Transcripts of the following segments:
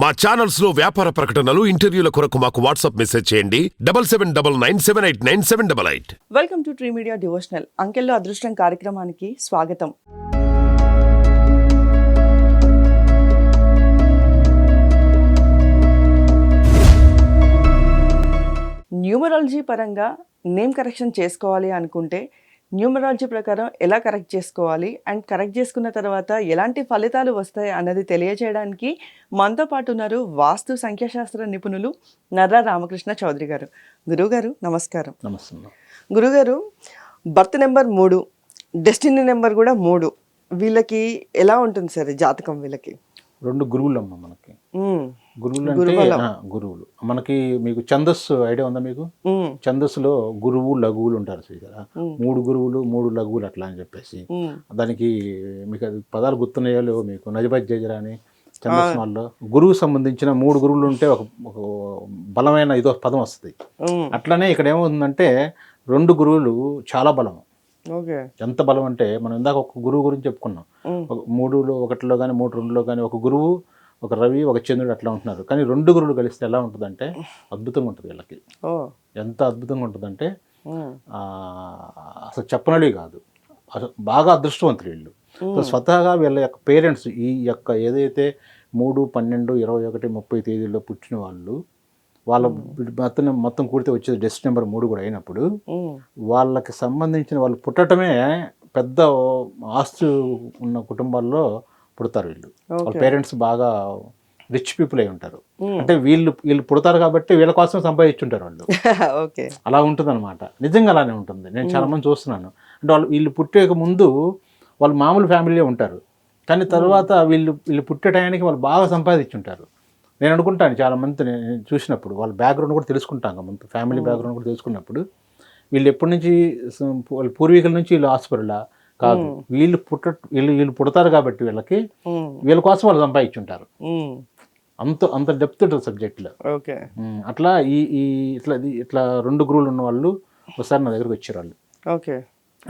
మా ఛానల్స్లో వ్యాపార ప్రకటనలు ఇంటర్వ్యూల కొరకు మాకు వాట్సాప్ మెసేజ్ చేయండి. Double seven double nine seven eight nine seven double eight. Welcome to tree media devotional అంకెల్లో అదృష్టం కార్యక్రమానికి స్వాగతం. న్యూమరాలజీ పరంగా నేమ్ కరెక్షన్ చేసుకోవాలి అనుకుంటే న్యూమరాలజీ ప్రకారం ఎలా కరెక్ట్ చేసుకోవాలి అండ్ కరెక్ట్ చేసుకున్న తర్వాత ఎలాంటి ఫలితాలు వస్తాయి అన్నది తెలియజేయడానికి మనతో పాటు ఉన్నారు వాస్తు సంఖ్యాశాస్త్ర నిపుణులు నర్రా రామకృష్ణ చౌదరి గారు. గురువుగారు నమస్కారం. నమస్తే గురుగారు బర్త్ నెంబర్ మూడు డెస్టినీ నెంబర్ కూడా మూడు. వీళ్ళకి ఎలా ఉంటుంది సార్ జాతకం వీళ్ళకి? రెండు గురువులు అమ్మ మనకి. గురువులు. అంటే గురువులు. మనకి మీకు ఛందస్సు ఐడియా ఉందా మీకు. ఛందస్సులో గురువు లఘువులు ఉంటారు మ్మ్. మూడు గురువులు మూడు లఘువులు అట్లా అని చెప్పేసి. దానికి మీకు అది పదాలు గుర్తున్నాయో లేవో మీకు? నజబత్ జజరా అని ఛందస్మాల్లో గురువు సంబంధించిన మూడు గురువులు ఉంటే ఒక బలమైన ఇదో పదం వస్తుంది. అట్లనే ఇక్కడ ఏమవుతుందంటే రెండు గురువులు చాలా బలం ఎంత బలం అంటే మనం ఇందాక ఒక గురువు గురించి చెప్పుకున్నాం. మూడులో ఒకటిలో కానీ మూడు రెండులో కానీ ఒక గురువు ఒక రవి ఒక చంద్రుడు అట్లా ఉంటున్నారు. కానీ రెండు గురువులు కలిస్తే ఎలా ఉంటుందంటే అద్భుతంగా ఉంటుంది వీళ్ళకి. ఎంత అద్భుతంగా ఉంటుందంటే అసలు చెప్పనవి కాదు. అసలు బాగా అదృష్టవంతులు వీళ్ళు. స్వతహాగా వీళ్ళ యొక్క పేరెంట్స్ ఈ యొక్క ఏదైతే మూడు పన్నెండు ఇరవై ఒకటి ముప్పై తేదీల్లో పుట్టిన వాళ్ళు వాళ్ళ మొత్తం మొత్తం కూడితే వచ్చేది డెస్ట్ నెంబర్ మూడు కూడా అయినప్పుడు. వాళ్ళకి సంబంధించిన వాళ్ళు పుట్టడమే పెద్ద ఆస్తు ఉన్న కుటుంబాల్లో పుడతారు వీళ్ళు. వాళ్ళ పేరెంట్స్ బాగా రిచ్ పీపుల్ అయి ఉంటారు. అంటే వీళ్ళు వీళ్ళు పుడతారు కాబట్టి వీళ్ళ కోసం సంపాదించుంటారు వాళ్ళు. ఓకే. అలా ఉంటుంది అనమాట నిజంగా అలానే ఉంటుంది. నేను చాలా మంది చూస్తున్నాను. అంటే వాళ్ళు వీళ్ళు పుట్టే ముందు వాళ్ళు మామూలు ఫ్యామిలీ ఉంటారు. కానీ తర్వాత వీళ్ళు వీళ్ళు పుట్టే టయానికి వాళ్ళు బాగా సంపాదించుంటారు. నేను అనుకుంటాను చాలా మంది నేను చూసినప్పుడు వాళ్ళ బ్యాక్గ్రౌండ్ కూడా తెలుసుకుంటాను ముందు. ఫ్యామిలీ బ్యాక్గ్రౌండ్ కూడా తెలుసుకున్నప్పుడు వీళ్ళు ఎప్పటి నుంచి వాళ్ళ పూర్వీకుల నుంచి వీళ్ళు హాస్పిటల్ కాదు. వీళ్ళు పుట్ట వీళ్ళు వీళ్ళు పుడతారు కాబట్టి వీళ్ళకి. వీళ్ళ కోసం వాళ్ళు సంపాదించుంటారు. అంత అంత డెప్త్ ఉంటుంది సబ్జెక్ట్లో. ఓకే. అట్లా ఈ ఈ ఇట్లా ఇట్లా రెండు గురువులు ఉన్న వాళ్ళు ఒకసారి నా దగ్గరికి వచ్చారు వాళ్ళు ఓకే.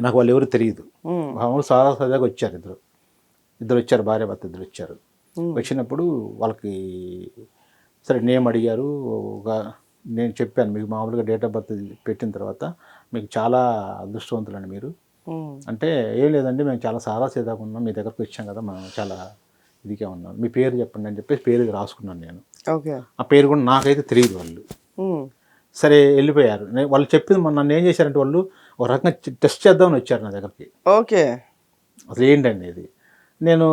నాకు వాళ్ళు ఎవరు తెలియదు. మ్మ్. మామూలు సాదా సాదాగా వచ్చారు ఇద్దరు. ఇద్దరు వచ్చారు భార్య భర్త ఇద్దరు వచ్చారు. వచ్చినప్పుడు వాళ్ళకి సరే నేమ్ అడిగారు. ఒక నేను చెప్పాను మీకు మామూలుగా డేట్ ఆఫ్ బర్త్ పెట్టిన తర్వాత మీకు చాలా అదృష్టవంతులండి మీరు. అంటే ఏం లేదండి మేము చాలా సాదా సీదాగా ఉన్నాం మీ దగ్గరకు వచ్చాం కదా మనం చాలా ఇదిగా ఉన్నాం. మీ పేరు చెప్పండి అని చెప్పేసి పేరు రాసుకున్నాను నేను. ఓకే ఆ పేరు కూడా నాకైతే తెలియదు వాళ్ళు. మ్మ్. సరే వెళ్ళిపోయారు. వాళ్ళు చెప్పింది మొన్న నన్ను ఏం చేశారంటే వాళ్ళు ఒక రకంగా టెస్ట్ చేద్దామని వచ్చారు నా దగ్గరికి. ఓకే అసలు ఏంటండి ఇది? నేను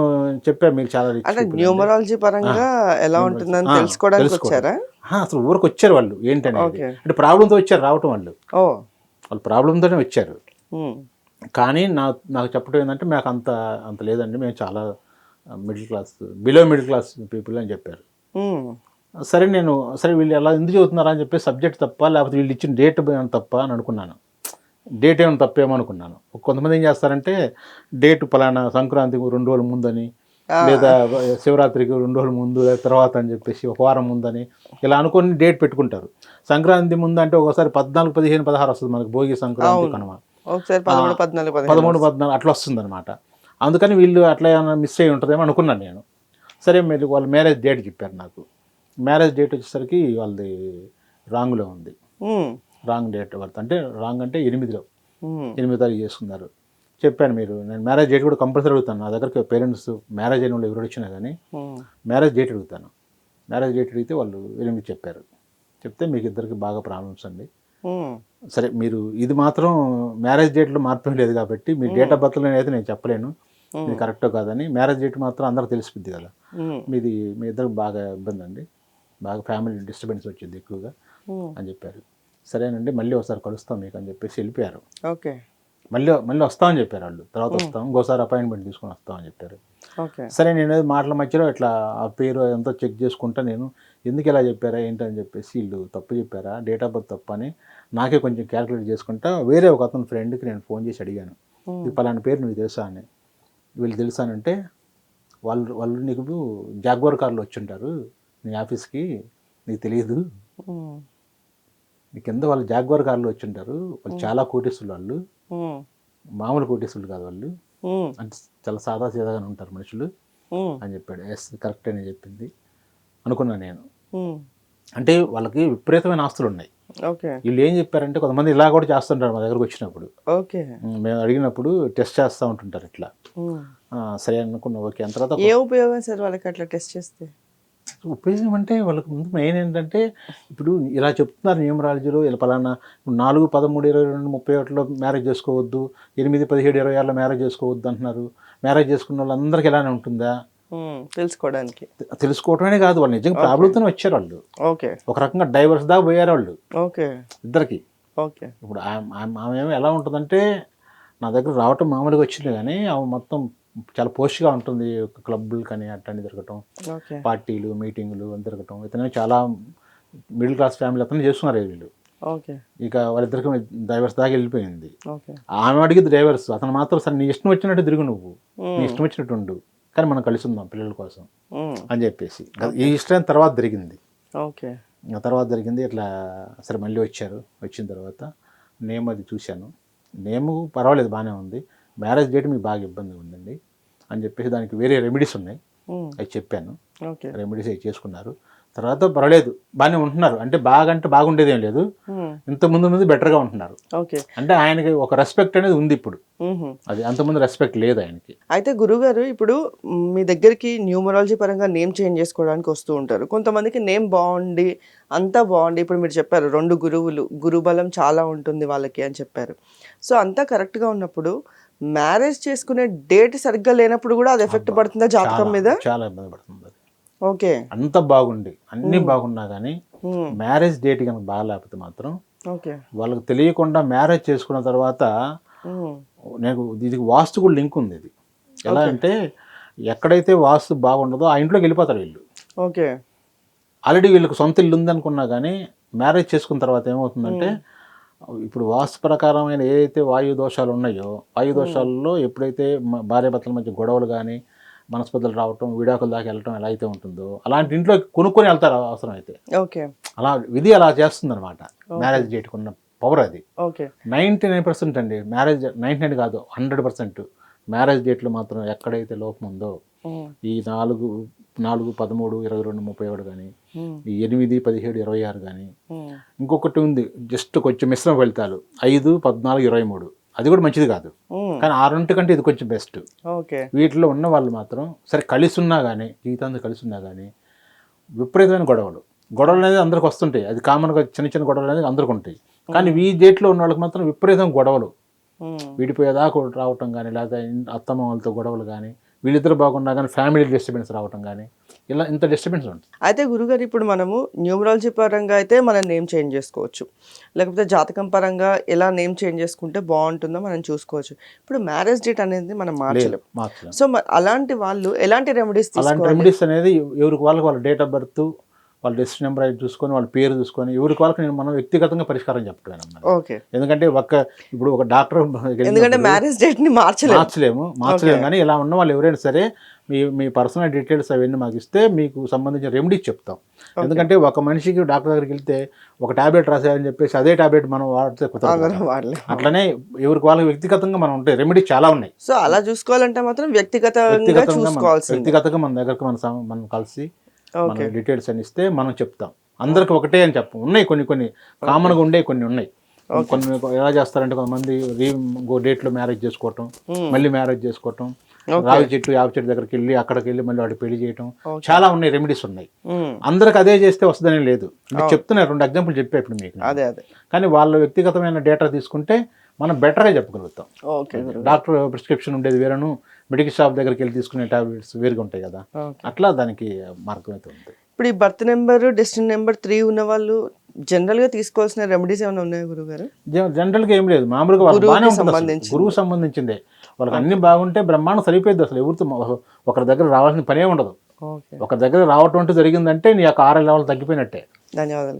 చెప్పాను మీకు చాలా అంటే. న్యూమరాలజీ పరంగా ఎలా ఉంటుందని తెలుసుకోవడానికి తెలుసుకోవడం. వచ్చారా? అసలు ఊరికి వచ్చారు వాళ్ళు. ఓకే. అంటే ప్రాబ్లంతో వచ్చారు రావటం వాళ్ళు. ఓ వాళ్ళు ప్రాబ్లంతోనే వచ్చారు. మ్మ్. కానీ నా నాకు చెప్పడం ఏంటంటే మాకు అంత అంత లేదండి. మేము చాలా middle class below middle class people అని చెప్పారు. సరే నేను సరే వీళ్ళు ఎలా ఎందుకు చదువుతున్నారా అని చెప్పి సబ్జెక్ట్ తప్ప లేకపోతే వీళ్ళు ఇచ్చిన డేట్ ఏమైనా తప్ప అని అనుకున్నాను. డేట్ ఏమైనా తప్పేమో అనుకున్నాను. కొంతమంది ఏం చేస్తారంటే డేట్ పలానా సంక్రాంతికి రెండు రోజుల ముందని లేదా శివరాత్రికి రెండు రోజుల ముందు లేదా తర్వాత అని చెప్పేసి ఒక వారం ముందని ఇలా అనుకొని డేట్ పెట్టుకుంటారు. సంక్రాంతి ముందు అంటే ఒకసారి పద్నాలుగు పదిహేను పదహారు వస్తుంది మనకి భోగి సంక్రాంతి కనుమ. ఒకసారి పదమూడు పద్నాలుగు పదమూడు పద్నాలుగు అట్లా వస్తుంది అనమాట అందుకని వీళ్ళు అట్లా ఏమైనా మిస్ అయ్యి ఉంటుందేమో అనుకున్నాను నేను. సరే మీరు వాళ్ళ మ్యారేజ్ డేట్ చెప్పారు నాకు. మ్యారేజ్ డేట్ వచ్చేసరికి వాళ్ళది రాంగ్లో ఉంది. రాంగ్ డేట్ బర్త్ అంటే రాంగ్ అంటే ఎనిమిదిలో. ఎనిమిది తారీఖు చేసుకున్నారు. చెప్పాను మీరు నేను మ్యారేజ్ డేట్ కూడా కంపల్సరీ అడుగుతాను. నా దగ్గరికి పేరెంట్స్ మ్యారేజ్ అయిన వాళ్ళు ఎవరు వచ్చినా కానీ. మ్యారేజ్ డేట్ అడుగుతాను. మ్యారేజ్ డేట్ అడిగితే వాళ్ళు ఎనిమిది చెప్పారు. చెప్తే మీకు ఇద్దరికి బాగా ప్రాబ్లమ్స్ అండి. సరే మీరు ఇది మాత్రం మ్యారేజ్ డేట్లో మార్పు లేదు కాబట్టి మీ డేట్ ఆఫ్ బర్త్లో అయితే నేను చెప్పలేను. ఇది కరెక్టో కాదని. మ్యారేజ్ డేట్ మాత్రం అందరికి తెలిసిపోద్ది కదా. మీది మీ ఇద్దరికి బాగా ఇబ్బంది అండి. బాగా ఫ్యామిలీ డిస్టర్బెన్స్ వచ్చింది ఎక్కువగా. అని చెప్పారు. సరేనండి మళ్ళీ ఒకసారి కలుస్తాం మీకు అని చెప్పేసి వెళ్ళిపోయారు. ఓకే. మళ్ళీ మళ్ళీ వస్తామని చెప్పారు వాళ్ళు. తర్వాత వస్తాం ఇంకోసారి అపాయింట్మెంట్ తీసుకొని వస్తామని చెప్పారు. సరే నేను ఏదో మాటల మధ్యలో ఇట్లా ఆ పేరు అంతా చెక్ చేసుకుంటా నేను. ఎందుకు ఇలా చెప్పారా ఏంటని చెప్పేసి వీళ్ళు తప్పు చెప్పారా డేట్ ఆఫ్ బర్త్ తప్పు అని నాకే కొంచెం క్యాలిక్యులేట్ చేసుకుంటా. వేరే ఒక అతని ఫ్రెండ్కి నేను ఫోన్ చేసి అడిగాను. ఇది పలానా పేరు నీకు తెలుసా? అని. వీళ్ళు తెలుసానంటే వాళ్ళు వాళ్ళు నీకు జాగ్వర్ కార్లో వచ్చుంటారు నీ ఆఫీస్కి నీకు తెలియదు. నీ కింద వాళ్ళు జాగ్వర్ కార్లో వచ్చుంటారు. వాళ్ళు చాలా కోటీసులు వాళ్ళు. మామూలు కోటీసులు కాదు వాళ్ళు. అంటే చాలా సాదా సీదాగానే ఉంటారు మనుషులు. అని చెప్పాడు. ఎస్ కరెక్ట్ అని చెప్పింది. అనుకున్నాను నేను. అంటే వాళ్ళకి విపరీతమైన ఆస్తులు ఉన్నాయి. ఓకే. వీళ్ళు ఏం చెప్పారంటే కొంతమంది ఇలా కూడా చేస్తుంటారు మా దగ్గరకు వచ్చినప్పుడు. మేము అడిగినప్పుడు టెస్ట్ చేస్తూ ఉంటుంటారు ఇట్లా. సరే అనుకున్నా ఓకే. అంత తర్వాత ఏ ఉపయోగం సార్ వాళ్ళకి అట్లా టెస్ట్ చేస్తే? ఉపయోగం అంటే వాళ్ళకి ముందు మెయిన్ ఏంటంటే ఇప్పుడు ఇలా చెప్తున్నారు న్యూమరాలజీలో ఇలా పలానా నాలుగు పదమూడు ఇరవై రెండు ముప్పై ఒకటిలో మ్యారేజ్ చేసుకోవద్దు ఎనిమిది పదిహేడు ఇరవై ఆరులో మ్యారేజ్ చేసుకోవద్దు అంటున్నారు. మ్యారేజ్ చేసుకున్న వాళ్ళందరికీ ఇలానే ఉంటుందా? తెలుసుకోవడానికి. తెలుసుకోవటమే కాదు వాళ్ళు నిజంగా ప్రాబ్లంతోనే వచ్చారు వాళ్ళు. ఓకే. ఒక రకంగా డైవర్స్ దాకా పోయారు వాళ్ళు. ఓకే. ఇద్దరికి. ఓకే. ఇప్పుడు ఆమె ఎలా ఉంటుందంటే నా దగ్గర రావటం మామూలుగా వచ్చింది కానీ ఆమె మొత్తం చాలా పోస్ట్గా ఉంటుంది క్లబ్లు కానీ అట్టని తిరగటం పార్టీలు మీటింగులు అని తిరగటం ఇతనే చాలా మిడిల్ క్లాస్ ఫ్యామిలీ అతను చేస్తున్నారు వీళ్ళు. ఇక వాళ్ళిద్దరికి డైవర్స్ దాకా వెళ్ళిపోయింది. ఆమె అడిగింది డైవర్స్ అతను మాత్రం సరే నీ ఇష్టం వచ్చినట్టు తిరుగు నువ్వు. నీ ఇష్టం వచ్చినట్టు ఉండు. కానీ మనం కలిసి ఉందాం పిల్లల కోసం అని చెప్పేసి. ఈ ఇష్టం తర్వాత జరిగింది. ఓకే. ఆ తర్వాత జరిగింది. ఇట్లా సరే మళ్ళీ వచ్చారు. వచ్చిన తర్వాత నేమ్ అది చూశాను. నేము పర్వాలేదు బాగానే ఉంది. మ్యారేజ్ డేట్ మీకు బాగా ఇబ్బందిగా ఉందండి అని చెప్పేసి దానికి వేరే రెమెడీస్ ఉన్నాయి. అవి చెప్పాను. ఓకే. రెమెడీస్ అవి చేసుకున్నారు. తర్వాత పర్వాలేదు బాగానే ఉంటున్నారు. అంటే బాగా అంటే బాగుండేది ఏం లేదు. ఇంత ముందు ముందు బెటర్గా ఉంటున్నారు. ఓకే. అంటే ఆయనకి ఒక రెస్పెక్ట్ అనేది ఉంది ఇప్పుడు. అది అంతకుముందు రెస్పెక్ట్ లేదు ఆయనకి. అయితే గురుగారు ఇప్పుడు మ్, మీ దగ్గరికి న్యూమరాలజీ పరంగా నేమ్ చేంజ్ చేసుకోవడానికి వస్తూ ఉంటారు. కొంతమందికి నేమ్ బాగుండి అంతా బాగుండి ఇప్పుడు మీరు చెప్పారు రెండు గురువులు గురుబలం చాలా ఉంటుంది వాళ్ళకి అని చెప్పారు. సో అంతా కరెక్ట్గా ఉన్నప్పుడు మ్యారేజ్ చేసుకునే డేట్ సరిగ్గా లేనప్పుడు కూడా అది ఎఫెక్ట్ పడుతుందా జాతకం మీద? చాలా ఇబ్బంది పడుతుంది. ఓకే. అంత బాగుండి అన్నీ బాగున్నా కానీ ఉమ్, మ్యారేజ్ డేట్ కనుక బాగా లేకపోతే మాత్రం ఓకే. వాళ్ళకి తెలియకుండా మ్యారేజ్ చేసుకున్న తర్వాత ఉమ్, నేను ఇది వాస్తు కూడా లింక్ ఉంది ఇది. ఎలా అంటే ఎక్కడైతే వాస్తు బాగుండదో ఆ ఇంట్లోకి వెళ్ళిపోతారు వీళ్ళు. ఓకే. ఆల్రెడీ వీళ్ళకి సొంత ఇల్లు ఉందనుకున్నా కానీ మ్యారేజ్ చేసుకున్న తర్వాత ఏమవుతుందంటే ఇప్పుడు వాస్తు ప్రకారమైన ఏదైతే వాయు దోషాలు ఉన్నాయో వాయు దోషాలలో ఎప్పుడైతే భార్యాభర్తల మధ్య గొడవలు కానీ మనస్పర్ధలు రావటం విడాకుల దాకా వెళ్ళటం ఎలా అయితే ఉంటుందో అలాంటి ఇంట్లో కొనుక్కొని వెళ్తారు అవసరం అయితే ఓకే. అలా విధి అలా చేస్తుంది అనమాట మ్యారేజ్ డేట్కి ఉన్న పవర్ అది. ఓకే. నైంటీ నైన్ పర్సెంట్ అండి మ్యారేజ్ నైంటీ నైన్ కాదు హండ్రెడ్ పర్సెంట్ మ్యారేజ్ డేట్లో మాత్రం ఎక్కడైతే లోపం ఉందో ఈ నాలుగు నాలుగు పదమూడు ఇరవై రెండు ముప్పై ఒకటి కానీ ఈ ఎనిమిది పదిహేడు ఇరవై ఆరు కానీ ఇంకొకటి ఉంది జస్ట్ కొంచెం మిశ్రమ ఫలితాలు. ఐదు పద్నాలుగు ఇరవై మూడు. అది కూడా మంచిది కాదు. కానీ ఆ రెండింటి కంటే ఇది కొంచెం బెస్ట్ వీటిలో ఉన్న వాళ్ళు మాత్రం సరే కలిసి ఉన్నా కానీ జీవితాంతం కలిసి ఉన్నా కానీ విపరీతమైన గొడవలు. గొడవలు అనేది అందరికి వస్తుంటాయి. అది కామన్గా చిన్న చిన్న గొడవలు అనేది అందరికి ఉంటాయి. కానీ ఈ డేట్లో ఉన్న వాళ్ళకి మాత్రం విపరీతం గొడవలు. విడిపోయేదాకా రావటం కానీ లేదా ఇన్- అత్తమ్మ వాళ్ళతో గొడవలు కానీ వీళ్ళిద్దరు బాగున్నా కానీ ఫ్యామిలీ డిస్టర్బెన్స్ రావటం కానీ ఇలా ఇంత డిస్టర్బెన్స్ ఉంటుంది. అయితే గురుగారు ఇప్పుడు మనము న్యూమరాలజీ పరంగా అయితే మనం నేమ్ చేంజ్ చేసుకోవచ్చు. లేకపోతే జాతకం పరంగా ఎలా నేమ్ చేంజ్ చేసుకుంటే బాగుంటుందో మనం చూసుకోవచ్చు. ఇప్పుడు మ్యారేజ్ డేట్ అనేది మనం మార్చలేం మార్చలేం సో అలాంటి వాళ్ళు ఎలాంటి రెమెడీస్ అలాంటి రెమెడీస్ అనేది ఎవరికి వాళ్ళకి వాళ్ళ డేట్ ఆఫ్ బర్త్ వాళ్ళ డెస్ట్ నెంబర్ అయితే చూసుకొని వాళ్ళ పేరు చూసుకొని ఎవరికి వాళ్ళకి నేను మనం వ్యక్తిగతంగా పరిష్కారం చెప్పడం ఓకే. ఎందుకంటే ఒక ఇప్పుడు ఒక డాక్టర్ ఎందుకంటే మ్యారేజ్ డేట్ని మార్చలేం మార్చలేము. మార్చలేము కానీ ఇలా ఉన్న వాళ్ళు ఎవరైనా సరే మీ మీ పర్సనల్ డీటెయిల్స్ అవన్నీ మాకు ఇస్తే మీకు సంబంధించిన రెమెడీస్ చెప్తాం. ఎందుకంటే ఒక మనిషికి డాక్టర్ దగ్గరికి వెళ్తే ఒక టాబ్లెట్ రాసేయాలని చెప్పేసి అదే టాబ్లెట్ మనం వాడితే అట్లనే ఎవరికి వాళ్ళకి వ్యక్తిగతంగా మనం ఉంటాయి. రెమెడీ చాలా ఉన్నాయి. సో అలా చూసుకోవాలంటే మాత్రం వ్యక్తిగతంగా వ్యక్తిగతంగా వ్యక్తిగతంగా మన దగ్గరకు మన మనం కలిసి మన డీటెయిల్స్ అని ఇస్తే మనం చెప్తాం. అందరికి ఒకటే అని చెప్పం. ఉన్నాయి కొన్ని కొన్ని. కామన్గా ఉండే కొన్ని ఉన్నాయి. కొన్ని ఎలా చేస్తారంటే కొంతమంది రీ డేట్లో మ్యారేజ్ చేసుకోవటం మళ్ళీ మ్యారేజ్ చేసుకోవటం రావి చెట్టు యాప చెట్టు దగ్గరికి వెళ్ళి అక్కడికి వెళ్ళి మళ్ళీ వాడికి పెళ్ళి చేయటం. చాలా ఉన్నాయి రెమెడీస్ ఉన్నాయి. ఉమ్, అందరికి అదే చేస్తే వస్తుందని లేదు. మీకు చెప్తున్నా రెండు ఎగ్జాంపుల్ చెప్పా ఇప్పుడు మీకు. అదే అదే. కానీ వాళ్ళ వ్యక్తిగతమైన డేటా తీసుకుంటే మనం బెటర్గా చెప్పగలుగుతాం. డాక్టర్ ప్రిస్క్రిప్షన్ ఉండేది వేరేను. మెడికల్ షాప్ దగ్గరికి వెళ్ళి తీసుకునే టాబ్లెట్స్ వేరుగా ఉంటాయి కదా. అట్లా దానికి మార్గం అయితే ఉంది. ఇప్పుడు ఈ birth number destiny number three ఉన్న వాళ్ళు జనరల్గా తీసుకోవాల్సిన రెమెడీస్ ఏమైనా ఉన్నాయా గురుగారు జనరల్గా ఏం లేదు. మామూలుగా వాళ్ళకి. సంబంధించింది. గురువు సంబంధించిందే. వాళ్ళకి అన్ని బాగుంటే బ్రహ్మాండం సరిపోయింది అసలు. ఎవరితో మ- ఒకరి దగ్గర రావాల్సిన పనే ఉండదు. ఒక దగ్గర రావటం అంటూ జరిగిందంటే నీ యొక్క ఆరు లెవెల్ తగ్గిపోయినట్టే. ధన్యవాదాలు